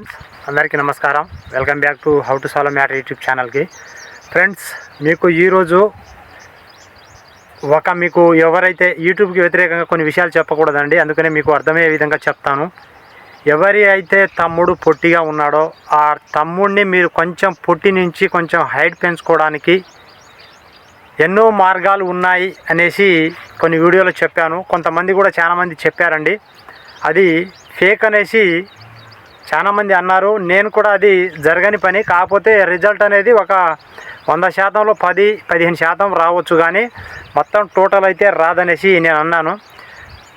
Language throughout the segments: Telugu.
ఫ్రెండ్స్ అందరికీ నమస్కారం. Welcome back to how to solve matter YouTube ఛానల్కి. ఫ్రెండ్స్ మీకు ఈరోజు ఒక మీకు ఎవరైతే యూట్యూబ్కి వ్యతిరేకంగా కొన్ని విషయాలు చెప్పకూడదండి అందుకనే మీకు అర్థమయ్యే విధంగా చెప్తాను. ఎవరి అయితే తమ్ముడు పొట్టిగా ఉన్నాడో ఆ తమ్ముడిని మీరు కొంచెం పొట్టి నుంచి కొంచెం హైట్ పెంచుకోవడానికి ఎన్నో మార్గాలు ఉన్నాయి అనేసి కొన్ని వీడియోలో చెప్పాను. కొంతమంది కూడా చాలామంది చెప్పారండి. అది ఫేక్ అనేసి చాలామంది అన్నారు నేను కూడా అది జరగని పని. కాకపోతే రిజల్ట్ అనేది ఒక వంద శాతంలో పది పదిహేను శాతం రావచ్చు కానీ మొత్తం టోటల్ అయితే రాదనేసి నేను అన్నాను.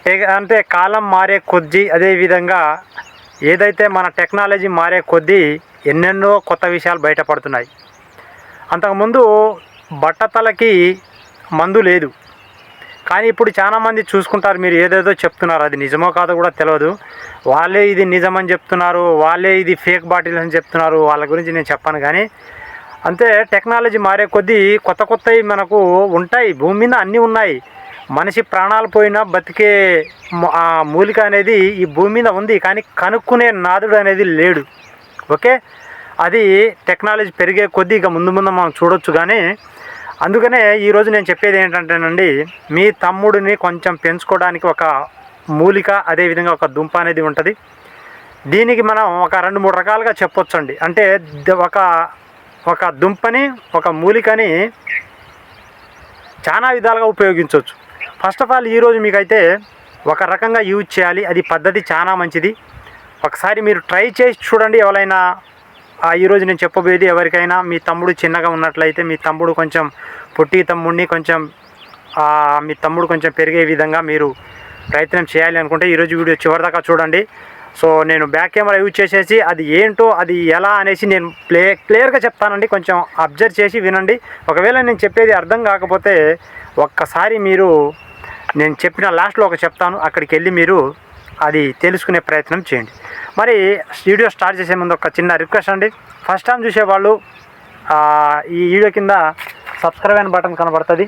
ఏ- అంటే కాలం మారే కొద్దీ అదేవిధంగా ఏదైతే మన టెక్నాలజీ మారే కొద్దీ ఎన్నెన్నో కొత్త విషయాలు బయటపడుతున్నాయి. అంతకుముందు బట్టతలకి మందు లేదు. కానీ ఇప్పుడు చాలామంది చూసుకుంటారు మీరు ఏదేదో చెప్తున్నారు అది నిజమో కాదో కూడా తెలియదు వాళ్ళే ఇది నిజమని చెప్తున్నారు వాళ్ళే ఇది ఫేక్ బాటిల్ అని చెప్తున్నారు వాళ్ళ గురించి నేను చెప్పాను కానీ అంతే టెక్నాలజీ మారే కొద్దీ కొత్త కొత్తవి మనకు ఉంటాయి భూమి మీద అన్నీ ఉన్నాయి. మనిషి ప్రాణాలు పోయినా బతికే మూలిక అనేది ఈ భూమి మీద ఉంది కానీ కనుక్కునే నాదుడు అనేది లేడు. ఓకే? అది టెక్నాలజీ పెరిగే కొద్దీ ఇక ముందు ముందు మనం చూడొచ్చు కానీ అందుకనే ఈరోజు నేను చెప్పేది ఏంటంటేనండి మీ తమ్ముడిని కొంచెం పెంచుకోవడానికి ఒక మూలిక అదేవిధంగా ఒక దుంప అనేది ఉంటుంది. దీనికి మనం ఒక రెండు మూడు రకాలుగా చెప్పొచ్చండి. అంటే ఒక ఒక దుంపని ఒక మూలికని చాలా విధాలుగా ఉపయోగించవచ్చు ఫస్ట్ ఆఫ్ ఆల్ ఈరోజు మీకైతే ఒక రకంగా యూజ్ చేయాలి. అది పద్ధతి చాలా మంచిది. ఒకసారి మీరు ట్రై చేసి చూడండి ఎవరైనా ఈరోజు నేను చెప్పబోయేది ఎవరికైనా మీ తమ్ముడు చిన్నగా ఉన్నట్లయితే మీ తమ్ముడు కొంచెం పొట్టి తమ్ముడిని కొంచెం మీ తమ్ముడు కొంచెం పెరిగే విధంగా మీరు ప్రయత్నం చేయాలి అనుకుంటే ఈరోజు వీడియో చివరిదాకా చూడండి. సో నేను బ్యాక్ కెమెరా యూజ్ చేసేసి అది ఏంటో అది ఎలా అనేసి నేను ప్లే క్లియర్గా చెప్తానండి. కొంచెం అబ్జర్వ్ చేసి వినండి. ఒకవేళ నేను చెప్పేది అర్థం కాకపోతే ఒక్కసారి మీరు నేను చెప్పిన లాస్ట్లో ఒక చెప్తాను. అక్కడికి వెళ్ళి మీరు అది తెలుసుకునే ప్రయత్నం చేయండి. మరి వీడియో స్టార్ట్ చేసే ముందు ఒక చిన్న రిక్వెస్ట్ అండి. ఫస్ట్ టైం చూసేవాళ్ళు ఈ వీడియో కింద సబ్స్క్రైబ్ అయిన బటన్ కనబడుతుంది.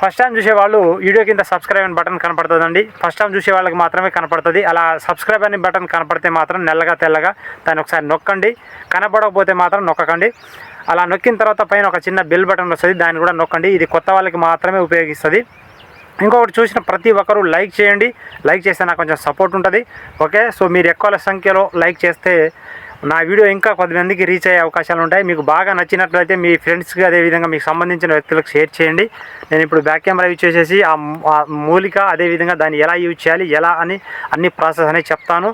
ఫస్ట్ టైం చూసేవాళ్ళు వీడియో కింద సబ్స్క్రైబ్ అయిన బటన్ కనపడుతుందండి ఫస్ట్ టైం చూసే వాళ్ళకి మాత్రమే కనపడుతుంది. అలా సబ్స్క్రైబ్ అనే బటన్ కనపడితే మాత్రం నల్లగా తెల్లగా దాన్ని ఒకసారి నొక్కండి. కనపడకపోతే మాత్రం నొక్కకండి. అలా నొక్కిన తర్వాత పైన ఒక చిన్న బెల్ బటన్ వస్తుంది. దాన్ని కూడా నొక్కండి. ఇది కొత్త వాళ్ళకి మాత్రమే ఉపయోగిస్తుంది. ఇంకొకటి చూసిన ప్రతి ఒక్కరూ లైక్ చేయండి. లైక్ చేస్తే నాకు కొంచెం సపోర్ట్ ఉంటుంది. ఓకే? సో మీరు ఎక్కువ సంఖ్యలో లైక్ చేస్తే నా వీడియో ఇంకా కొద్దిమందికి రీచ్ అయ్యే అవకాశాలు ఉంటాయి. మీకు బాగా నచ్చినట్లయితే మీ ఫ్రెండ్స్కి అదేవిధంగా మీకు సంబంధించిన వ్యక్తులకు షేర్ చేయండి. నేను ఇప్పుడు బ్యాక్ కెమెరా యూజ్ చేసేసి ఆ మూలిక అదేవిధంగా దాన్ని ఎలా యూజ్ చేయాలి ఎలా అని అన్ని ప్రాసెస్ అనేది చెప్తాను.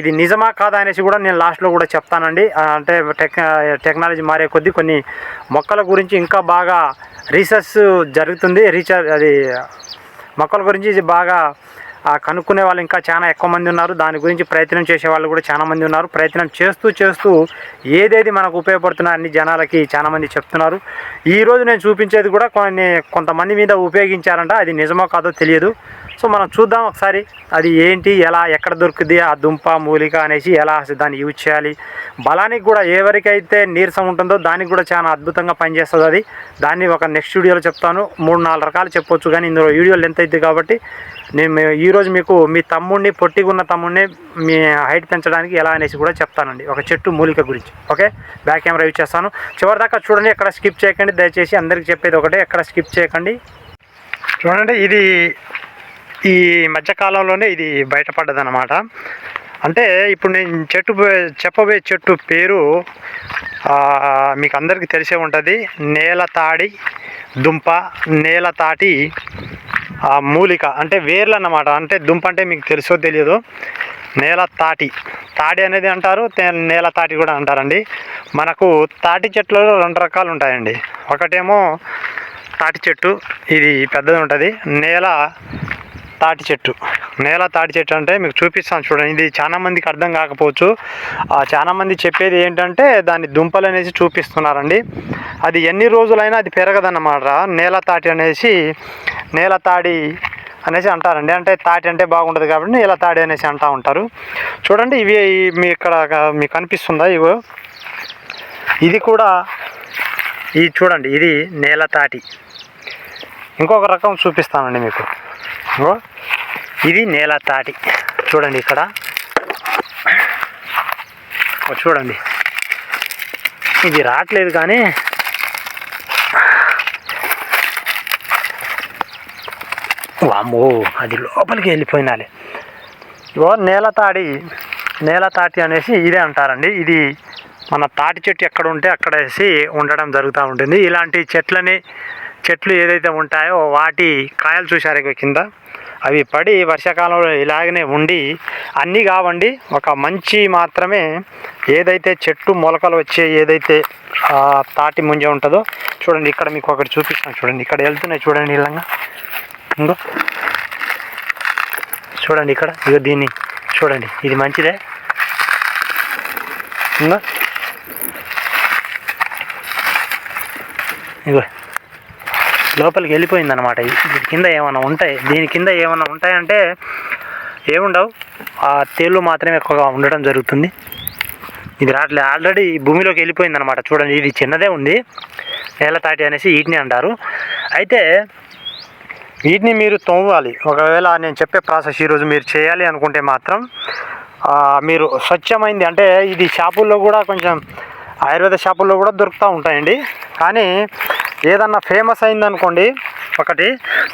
ఇది నిజమా కాదా అనేసి కూడా నేను లాస్ట్లో కూడా చెప్తానండి. అంటే టెక్ టెక్నాలజీ మారే కొద్దీ కొన్ని మొక్కల గురించి ఇంకా బాగా రీసెర్చ్ జరుగుతుంది. రీసెర్చ్ అది మొక్కల గురించి ఇది బాగా కనుక్కునే వాళ్ళు ఇంకా చాలా ఎక్కువ మంది ఉన్నారు. దాని గురించి ప్రయత్నం చేసే వాళ్ళు కూడా చాలా మంది ఉన్నారు. ప్రయత్నం చేస్తూ చేస్తూ ఏదేది మనకు ఉపయోగపడుతున్న అన్ని జనాలకి చాలా మంది చెప్తున్నారు. ఈ రోజు నేను చూపించేది కూడా కొన్ని కొంతమంది మీద ఉపయోగించారంట. అది నిజమో కాదో తెలియదు. సో మనం చూద్దాం ఒకసారి. అది ఏంటి ఎలా ఎక్కడ దొరుకుద్ది ఆ దుంప మూలిక అనేసి ఎలా దాన్ని యూజ్ చేయాలి. బలానికి కూడా ఎవరికైతే నీరసం ఉంటుందో దానికి కూడా చాలా అద్భుతంగా పనిచేస్తుంది అది. దాన్ని ఒక నెక్స్ట్ వీడియోలో చెప్తాను. మూడు నాలుగు రకాలు చెప్పొచ్చు కానీ ఇందులో వీడియో లెంత్ అవుతుంది కాబట్టి నేను ఈరోజు మీకు మీ తమ్ముడిని పొట్టిగా ఉన్న తమ్ముడిని మీ హైట్ పెంచడానికి ఎలా అనేసి కూడా చెప్తానండి. ఒక చెట్టు మూలిక గురించి. ఓకే? బ్యాక్ కెమెరా యూజ్ చేస్తాను. చివరిదాకా చూడండి ఎక్కడ స్కిప్ చేయకండి. దయచేసి అందరికీ చెప్పేది ఒకటే ఎక్కడ స్కిప్ చేయకండి. చూడండి ఇది ఈ మధ్యకాలంలోనే ఇది బయటపడ్డదన్నమాట. అంటే ఇప్పుడు నేను చెట్టు చెప్పబోయే చెట్టు పేరు మీకు అందరికీ తెలిసే ఉంటుంది. నేల తాడి దుంప నేల తాటి ఆ మూలిక అంటే వేర్లు అన్నమాట అంటే దుంప అంటే మీకు తెలుసో తెలియదు నేల తాటి. తాటి అనేది అంటారు నేల తాటి కూడా అంటారండి. మనకు తాటి చెట్లలో రెండు రకాలు ఉంటాయండి. ఒకటేమో తాటి చెట్టు ఇది పెద్దది ఉంటుంది. నేల తాటి చెట్టు. నేల తాటి చెట్టు అంటే మీకు చూపిస్తాను చూడండి. ఇది చాలా మందికి అర్థం కాకపోవచ్చు. చాలా మంది చెప్పేది ఏంటంటే దాన్ని దుంపలు అనేసి చూపిస్తున్నారండి. అది ఎన్ని రోజులైనా అది పెరగదన్నమాట నేల తాటి అనేసి నేల తాడి అనేసి అంటారండి. అంటే తాటి అంటే బాగుంటుంది కాబట్టి నేల తాడి అనేసి అంటూ ఉంటారు. చూడండి ఇవి మీ ఇక్కడ మీకు కనిపిస్తుందా ఇవో? ఇది కూడా ఇది చూడండి ఇది నేల తాటి. ఇంకొక రకం చూపిస్తానండి మీకు. ఇది నేల తాటి. చూడండి ఇక్కడ. చూడండి. ఇది రావట్లేదు కానీ వామ్మో అది లోపలికి వెళ్ళిపోయినాలి. ఓ నేల తాడి. నేల తాటి అనేసి ఇదే అంటారండి. ఇది మన తాటి చెట్టు ఎక్కడ ఉంటే అక్కడ వేసి ఉండడం జరుగుతూ ఉంటుంది. ఇలాంటి చెట్లని చెట్లు ఏదైతే ఉంటాయో వాటి కాయలు చూశారు కింద. అవి పడి వర్షాకాలంలో ఇలాగనే ఉండి అన్నీ కావండి. ఒక మంచి మాత్రమే ఏదైతే చెట్టు మొలకలు వచ్చే ఏదైతే తాటి ముంజ ఉంటుందో చూడండి ఇక్కడ మీకు ఒకటి చూపిస్తాను చూడండి. ఇక్కడ వెళ్తున్నాయి చూడండి ఇలాగా ఇంకో. చూడండి ఇక్కడ. ఇక దీన్ని చూడండి. ఇది మంచిదే. ఇంకో. ఇగో. లోపలికి వెళ్ళిపోయింది అనమాట దీని కింద ఏమైనా ఉంటాయి దీని కింద ఏమైనా ఉంటాయంటే ఏముండవు. ఆ తేళ్ళు మాత్రమే ఎక్కువగా ఉండడం జరుగుతుంది. ఇది రావట్లేదు ఆల్రెడీ భూమిలోకి వెళ్ళిపోయింది అనమాట చూడండి ఇది చిన్నదే ఉంది. నేలతాటి అనేసి వీటిని అంటారు. అయితే వీటిని మీరు తోమాలి ఒకవేళ నేను చెప్పే ప్రాసెస్ ఈరోజు మీరు చేయాలి అనుకుంటే మాత్రం మీరు స్వచ్ఛమైంది అంటే ఇది షాపుల్లో కూడా కొంచెం ఆయుర్వేద షాపుల్లో కూడా దొరుకుతూ ఉంటాయండి. కానీ ఏదన్నా ఫేమస్ అయిందనుకోండి ఒకటి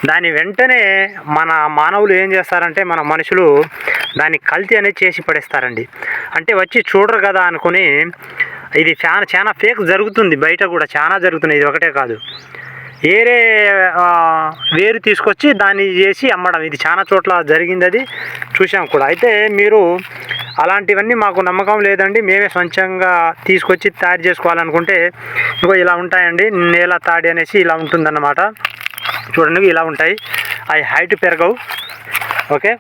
దాని వెంటనే మన మానవులు ఏం చేస్తారంటే మన మనుషులు దాన్ని కల్తీ అనేది చేసి పడేస్తారండి. అంటే వచ్చి చూడరు కదా అనుకుని ఇది చాలా చాలా ఫేక్ జరుగుతుంది బయట కూడా చాలా జరుగుతుంది ఇది ఒకటే కాదు. వేరే వేరు తీసుకొచ్చి దాన్ని చేసి అమ్మడం. ఇది చాలా చోట్ల జరిగింది అది చూసాం కూడా. అయితే మీరు అలాంటివన్నీ మాకు నమ్మకం లేదండి. మేమే స్వంతంగా తీసుకొచ్చి తయారు చేసుకోవాలనుకుంటే ఇంకో ఇలా ఉంటాయండి. నేల తాడి అనేసి ఇలా ఉంటుందన్నమాట. చూడండి ఇలా ఉంటాయి. అవి హైట్ పెరగవు. ఓకే?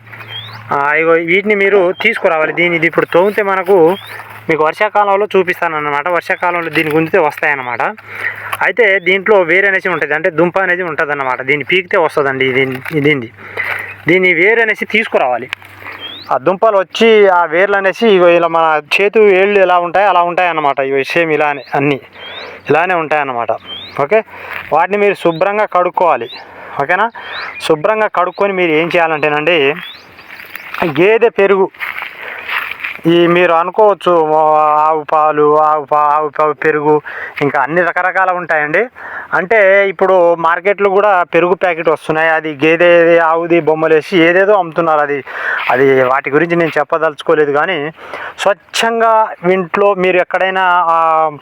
ఆ, వీటిని మీరు తీసుకురావాలి. దీని ఇది ఇప్పుడు తోమితే మనకు మీకు వర్షాకాలంలో చూపిస్తానమాట వర్షాకాలంలో దీని గుంజితే వస్తాయన్నమాట. అయితే దీంట్లో వేరు అనేసి ఉంటుంది. అంటే దుంప అనేది ఉంటుంది అన్నమాట దీన్ని పీకితే వస్తుందండి దీని దీన్ని. దీన్ని వేరు అనేసి తీసుకురావాలి. ఆ దుంపలు వచ్చి ఆ వేర్లు అనేసి ఇగో ఇలా మన చేతు వేళ్ళు ఎలా ఉంటాయి అలా ఉంటాయి అన్నమాట ఇవి సేమ్ ఇలానే అన్నీ ఇలానే ఉంటాయి అన్నమాట ఓకే? వాటిని మీరు శుభ్రంగా కడుక్కోవాలి. ఓకేనా? శుభ్రంగా కడుక్కొని మీరు ఏం చేయాలంటేనండి గేదె పెరుగు ఈ మీరు అనుకోవచ్చు ఆవు పాలు ఆవు పా ఆవు పావు పెరుగు ఇంకా అన్ని రకరకాల ఉంటాయండి. అంటే ఇప్పుడు మార్కెట్లో కూడా పెరుగు ప్యాకెట్ వస్తున్నాయి. అది గేదె ఆవుది బొమ్మలేసి ఏదేదో అమ్ముతున్నారు అది. అది వాటి గురించి నేను చెప్పదలుచుకోలేదు కానీ స్వచ్ఛంగా ఇంట్లో మీరు ఎక్కడైనా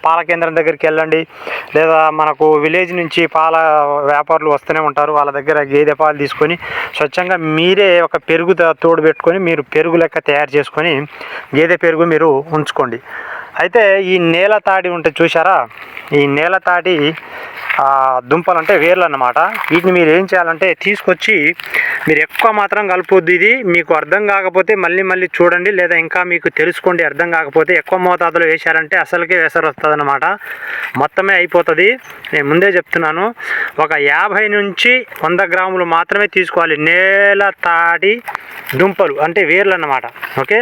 పాల కేంద్రం దగ్గరికి వెళ్ళండి. లేదా మనకు విలేజ్ నుంచి పాల వ్యాపారులు వస్తూనే ఉంటారు. వాళ్ళ దగ్గర గేదె పాలు తీసుకొని స్వచ్ఛంగా మీరే ఒక పెరుగు తోడు పెట్టుకొని మీరు పెరుగు లెక్క తయారు చేసుకొని గేదె పెరుగు మీరు ఉంచుకోండి. అయితే ఈ నేల తాడి ఉంటే చూసారా ఈ నేల తాడి దుంపలు అంటే వేర్లు అన్నమాట. వీటిని మీరు ఏం చేయాలంటే తీసుకొచ్చి మీరు ఎక్కువ మాత్రం కలుపుద్దు ఇది మీకు అర్థం కాకపోతే మళ్ళీ మళ్ళీ చూడండి. లేదా ఇంకా మీకు తెలుసుకోండి అర్థం కాకపోతే ఎక్కువ మోతాదులో వేశారంటే అసలుకే వేసరు వస్తుంది అనమాట మొత్తమే అయిపోతుంది. నేను ముందే చెప్తున్నాను. ఒక యాభై నుంచి వంద గ్రాములు మాత్రమే తీసుకోవాలి. నేల తాటి దుంపలు అంటే వేర్లు అన్నమాట ఓకే?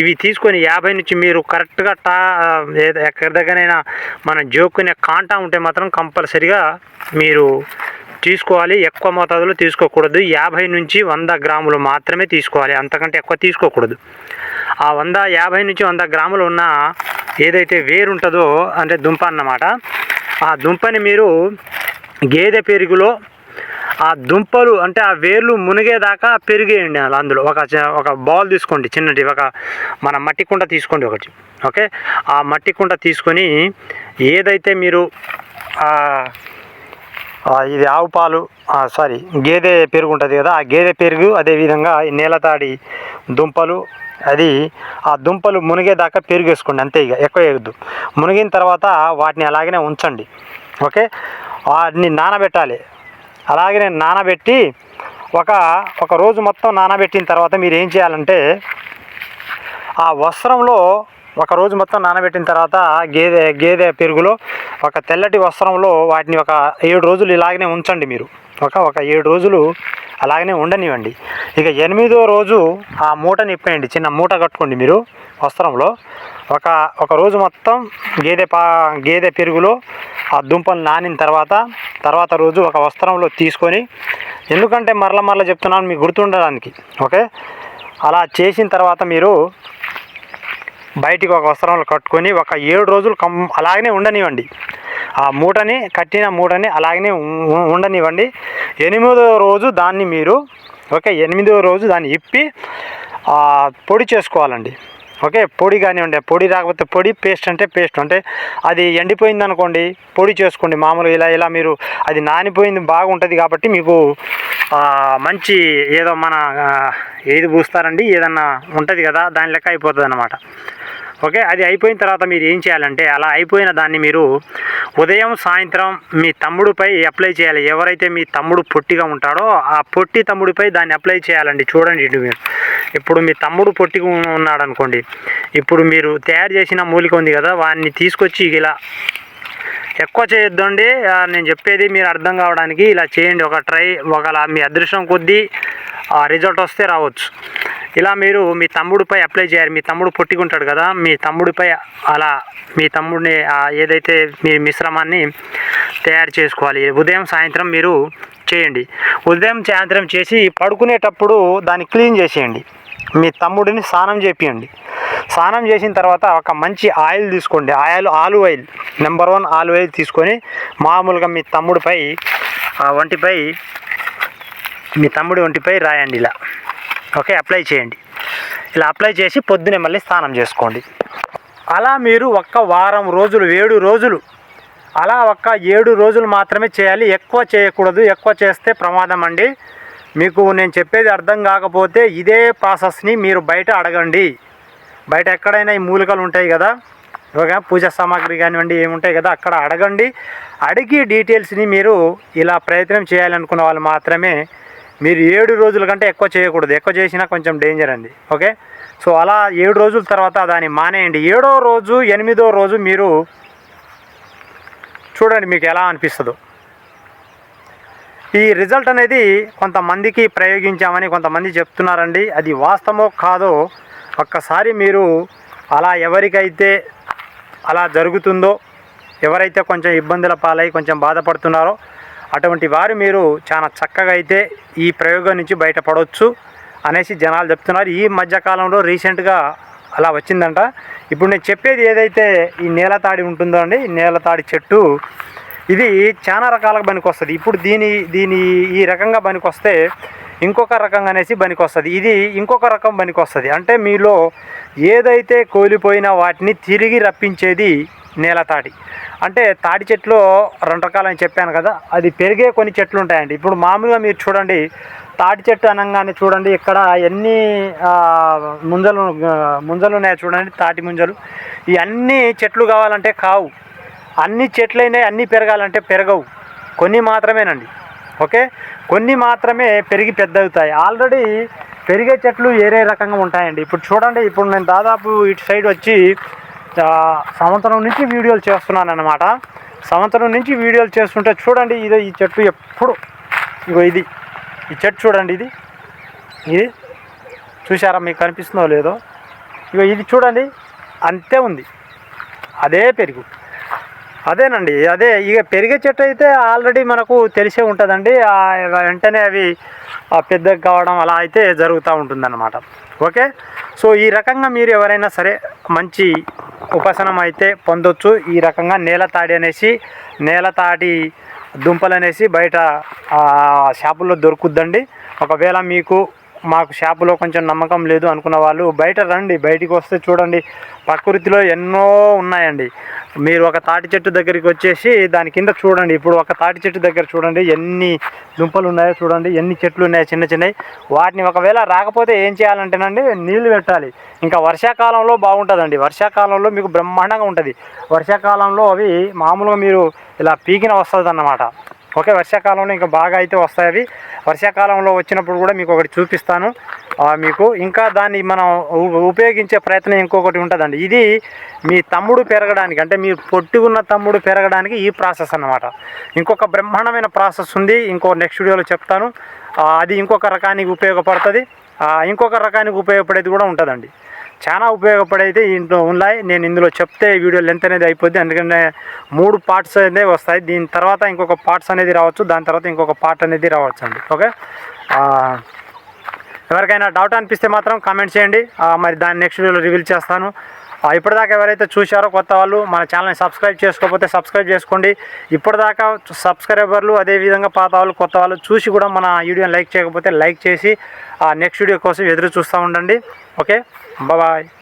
ఇవి తీసుకొని యాభై నుంచి మీరు కరెక్ట్గా టా ఎక్కడి దగ్గరైనా మనం జోక్కునే కాంటా ఉంటే మాత్రం కంపల్సరిగా మీరు తీసుకోవాలి ఎక్కువ మోతాదులో తీసుకోకూడదు. యాభై నుంచి వంద గ్రాములు మాత్రమే తీసుకోవాలి అంతకంటే ఎక్కువ తీసుకోకూడదు. ఆ వంద యాభై నుంచి వంద గ్రాములు ఉన్న ఏదైతే వేరు ఉంటుందో అంటే దుంప అన్నమాట ఆ దుంపని మీరు గేదె పెరుగులో ఆ దుంపలు అంటే ఆ వేర్లు మునిగేదాకా పెరిగేయండి అందులో. ఒక ఒక బౌల్ తీసుకోండి చిన్నటి ఒక మన మట్టి కుండ తీసుకోండి ఒకటి. ఓకే? ఆ మట్టి కుండ తీసుకొని ఏదైతే మీరు ఇది ఆవు పాలు సారీ గేదె పెరుగు ఉంటుంది కదా ఆ గేదె పెరుగు అదేవిధంగా నేలతాడి దుంపలు అది ఆ దుంపలు మునిగేదాకా పెరుగు వేసుకోండి అంతే ఇక ఎక్కువ వేయద్దు. మునిగిన తర్వాత వాటిని అలాగనే ఉంచండి ఓకే? వాటిని నానబెట్టాలి. అలాగనే నానబెట్టి ఒక ఒక రోజు మొత్తం నానబెట్టిన తర్వాత మీరు ఏం చేయాలంటే ఆ వస్త్రంలో ఒక రోజు మొత్తం నానబెట్టిన తర్వాత గేదె గేదె పెరుగులో ఒక తెల్లటి వస్త్రంలో వాటిని ఒక ఏడు రోజులు ఇలాగనే ఉంచండి మీరు. ఒక ఒక ఏడు రోజులు అలాగనే ఉండనివ్వండి. ఇక ఎనిమిదో రోజు ఆ మూటని నిప్పేయండి చిన్న మూట కట్టుకోండి మీరు వస్త్రంలో. ఒక ఒక రోజు మొత్తం గేదె పా గేదె పెరుగులో ఆ దుంపలు నానిన తర్వాత తర్వాత రోజు ఒక వస్త్రంలో తీసుకొని ఎందుకంటే మరల మరల చెప్తున్నాను మీకు గుర్తుండడానికి ఓకే? అలా చేసిన తర్వాత మీరు బయటికి ఒక వస్త్రంలో కట్టుకొని ఒక ఏడు రోజులు కం అలాగనే ఉండనివ్వండి. ఆ మూటని కట్టిన మూటని అలాగనే ఉండనివ్వండి. ఎనిమిదవ రోజు దాన్ని మీరు ఓకే ఎనిమిదో రోజు దాన్ని ఇప్పి పొడి చేసుకోవాలండి. ఓకే పొడి కానివ్వండి పొడి రాకపోతే పొడి పేస్ట్ అంటే పేస్ట్. అంటే అది ఎండిపోయింది అనుకోండి పొడి చేసుకోండి మామూలు ఇలా ఇలా మీరు అది నానిపోయింది బాగుంటుంది కాబట్టి మీకు మంచి ఏదో మన ఏది పూస్తారండి ఏదన్నా ఉంటుంది కదా దాని లెక్క అయిపోతుంది అనమాట ఓకే? అది అయిపోయిన తర్వాత మీరు ఏం చేయాలంటే అలా అయిపోయిన దాన్ని మీరు ఉదయం సాయంత్రం మీ తమ్ముడిపై అప్లై చేయాలి. ఎవరైతే మీ తమ్ముడు పొట్టిగా ఉంటాడో ఆ పొట్టి తమ్ముడిపై దాన్ని అప్లై చేయాలండి. చూడండి ఇటు మీరు. ఇప్పుడు మీ తమ్ముడు పొట్టిగా ఉన్నాడు అనుకోండి ఇప్పుడు మీరు తయారు చేసిన మూలిక ఉంది కదా వాడిని తీసుకొచ్చి ఇలా ఎక్కువ చేయొద్దండి. నేను చెప్పేది మీరు అర్థం కావడానికి ఇలా చేయండి. ఒక ట్రై ఒకలా మీ అదృష్టం కొద్దీ ఆ రిజల్ట్ వస్తే రావచ్చు. ఇలా మీరు మీ తమ్ముడిపై అప్లై చేయాలి. మీ తమ్ముడు పొట్టిగుంటాడు కదా మీ తమ్ముడిపై అలా మీ తమ్ముడిని ఏదైతే మీ మిశ్రమాన్ని తయారు చేసుకోవాలి. ఉదయం సాయంత్రం మీరు చేయండి. ఉదయం సాయంత్రం చేసి పడుకునేటప్పుడు దాన్ని క్లీన్ చేసేయండి. మీ తమ్ముడిని స్నానం చేపియండి. స్నానం చేసిన తర్వాత ఒక మంచి ఆయిల్ తీసుకోండి. ఆయిల్ ఆలు ఆయిల్ నెంబర్ వన్ ఆలు ఆయిల్ తీసుకొని మామూలుగా మీ తమ్ముడిపై ఆ ఒంటిపై మీ తమ్ముడి ఒంటిపై రాయండి ఇలా. ఓకే అప్లై చేయండి. ఇలా అప్లై చేసి పొద్దునే మళ్ళీ స్నానం చేసుకోండి. అలా మీరు ఒక్క వారం రోజులు ఏడు రోజులు అలా ఒక్క ఏడు రోజులు మాత్రమే చేయాలి. ఎక్కువ చేయకూడదు. ఎక్కువ చేస్తే ప్రమాదం అండి. మీకు నేను చెప్పేది అర్థం కాకపోతే ఇదే ప్రాసెస్ని మీరు బయట అడగండి. బయట ఎక్కడైనా ఈ మూలికలు ఉంటాయి కదా? ఇವಾಗ పూజా సామాగ్రి కానివ్వండి ఏముంటాయి కదా అక్కడ అడగండి. అడిగి డీటెయిల్స్ని మీరు ఇలా ప్రయత్నం చేయాలనుకున్న వాళ్ళు మాత్రమే మీరు ఏడు రోజుల కంటే ఎక్కువ చేయకూడదు. ఎక్కువ చేసినా కొంచెం డేంజర్ అండి. ఓకే? సో అలా ఏడు రోజుల తర్వాత దాన్ని మానేయండి. ఏడో రోజు ఎనిమిదో రోజు మీరు చూడండి మీకు ఎలా అనిపిస్తుందో. ఈ రిజల్ట్ అనేది కొంతమందికి ప్రయోగించామని కొంతమంది చెప్తున్నారండి. అది వాస్తవమో కాదో ఒక్కసారి మీరు అలా ఎవరికైతే అలా జరుగుతుందో ఎవరైతే కొంచెం ఇబ్బందుల పాలై కొంచెం బాధపడుతున్నారో అటువంటి వారు మీరు చాలా చక్కగా అయితే ఈ ప్రయోగం నుంచి బయటపడవచ్చు అనేసి జనాలు చెప్తున్నారు. ఈ మధ్యకాలంలో రీసెంట్గా అలా వచ్చిందంట. ఇప్పుడు నేను చెప్పేది ఏదైతే ఈ నేలతాడి ఉంటుందో అండి నేలతాడి చెట్టు ఇది చాలా రకాలుగా పనికి వస్తుంది ఇప్పుడు దీని దీని ఈ రకంగా పనికి ఇంకొక రకంగా అనేసి పనికి వస్తుంది ఇది ఇంకొక రకం పనికి వస్తుంది అంటే మీలో ఏదైతే కోల్పోయిన వాటిని తిరిగి రప్పించేది నేలతాడి అంటే తాటి చెట్లు రెండు రకాలని చెప్పాను కదా అది పెరిగే కొన్ని చెట్లు ఉంటాయండి. ఇప్పుడు మామూలుగా మీరు చూడండి తాటి చెట్టు అనగానే చూడండి ఇక్కడ ఎన్ని ముంజలు ముంజలు ఉన్నాయో చూడండి తాటి ముంజలు. ఇవన్నీ చెట్లు కావాలంటే కావు. అన్ని చెట్లైనా అన్నీ పెరగాలంటే పెరగవు. కొన్ని మాత్రమేనండి. ఓకే? కొన్ని మాత్రమే పెరిగి పెద్ద అవుతాయి ఆల్రెడీ పెరిగే చెట్లు వేరే రకంగా ఉంటాయండి. ఇప్పుడు చూడండి ఇప్పుడు నేను దాదాపు ఇటు సైడ్ వచ్చి సంవత్సరం నుంచి వీడియోలు చేస్తున్నాను అనమాట సంవత్సరం నుంచి వీడియోలు చేస్తుంటే చూడండి ఇదో ఈ చెట్టు ఎప్పుడు ఇగో ఇది. ఈ చెట్టు చూడండి ఇది. ఇది చూసారా మీకు కనిపిస్తుందో లేదో? ఇగో ఇది చూడండి అంతే ఉంది. అదే పెరుగు. అదేనండి అదే ఇక పెరిగే చెట్టు అయితే ఆల్రెడీ మనకు తెలిసే ఉంటుందండి. వెంటనే అవి పెద్దగా కావడం అలా అయితే జరుగుతూ ఉంటుందన్నమాట. ఓకే? సో ఈ రకంగా మీరు ఎవరైనా సరే మంచి ఉపశనం అయితే పొందొచ్చు. ఈ రకంగా నేల తాడి అనేసి నేల తాటి దుంపలు అనేసి బయట షాపుల్లో దొరుకుద్దండి. ఒకవేళ మీకు మాకు షాపులో కొంచెం నమ్మకం లేదు అనుకున్న వాళ్ళు బయట రండి బయటికి వస్తే చూడండి. ప్రకృతిలో ఎన్నో ఉన్నాయండి. మీరు ఒక తాటి చెట్టు దగ్గరికి వచ్చేసి దాని కింద చూడండి. ఇప్పుడు ఒక తాటి చెట్టు దగ్గర చూడండి. ఎన్ని దుంపలు ఉన్నాయో చూడండి. ఎన్ని చెట్లు ఉన్నాయో చిన్న చిన్నవి. వాటిని ఒకవేళ రాకపోతే ఏం చేయాలంటేనండి నీళ్ళు పెట్టాలి. ఇంకా వర్షాకాలంలో బాగుంటుందండి. వర్షాకాలంలో మీకు బ్రహ్మాండంగా ఉంటుంది. వర్షాకాలంలో అవి మామూలుగా మీరు ఇలా పీకిన వస్తుంది అన్నమాట ఓకే వర్షాకాలంలో ఇంకా బాగా అయితే వస్తాయి అవి. వర్షాకాలంలో వచ్చినప్పుడు కూడా మీకు ఒకటి చూపిస్తాను. మీకు ఇంకా దాన్ని మనం ఉపయోగించే ప్రయత్నం ఇంకొకటి ఉంటుందండి. ఇది మీ తమ్ముడు పెరగడానికి అంటే మీ పొట్టి ఉన్న తమ్ముడు పెరగడానికి ఈ ప్రాసెస్ అన్నమాట. ఇంకొక బ్రహ్మాండమైన ప్రాసెస్ ఉంది. ఇంకో నెక్స్ట్ వీడియోలో చెప్తాను. అది ఇంకొక రకానికి ఉపయోగపడుతుంది. ఇంకొక రకానికి ఉపయోగపడేది కూడా ఉంటుందండి. చాలా ఉపయోగపడైతే ఇంట్లో ఉన్నాయి. నేను ఇందులో చెప్తే వీడియో లెంత్ అనేది అయిపోద్ది. ఎందుకంటే మూడు పార్ట్స్ అనేది వస్తాయి. దీని తర్వాత ఇంకొక పార్ట్స్ అనేది రావచ్చు. దాని తర్వాత ఇంకొక పార్ట్ అనేది రావచ్చు అండి ఓకే ఎవరికైనా డౌట్ అనిపిస్తే మాత్రం కామెంట్ చేయండి. మరి దాన్ని నెక్స్ట్ వీడియోలో రివీల్ చేస్తాను. ఇప్పటిదాకా ఎవరైతే చూశారో కొత్త వాళ్ళు మన ఛానల్ని సబ్స్క్రైబ్ చేసుకోకపోతే సబ్స్క్రైబ్ చేసుకోండి. ఇప్పటిదాకా సబ్స్క్రైబర్లు అదేవిధంగా పాత వాళ్ళు కొత్త వాళ్ళు చూసి కూడా మన వీడియోని లైక్ చేయకపోతే లైక్ చేసి ఆ నెక్స్ట్ వీడియో కోసం ఎదురు చూస్తూ ఉండండి. Okay Bye bye.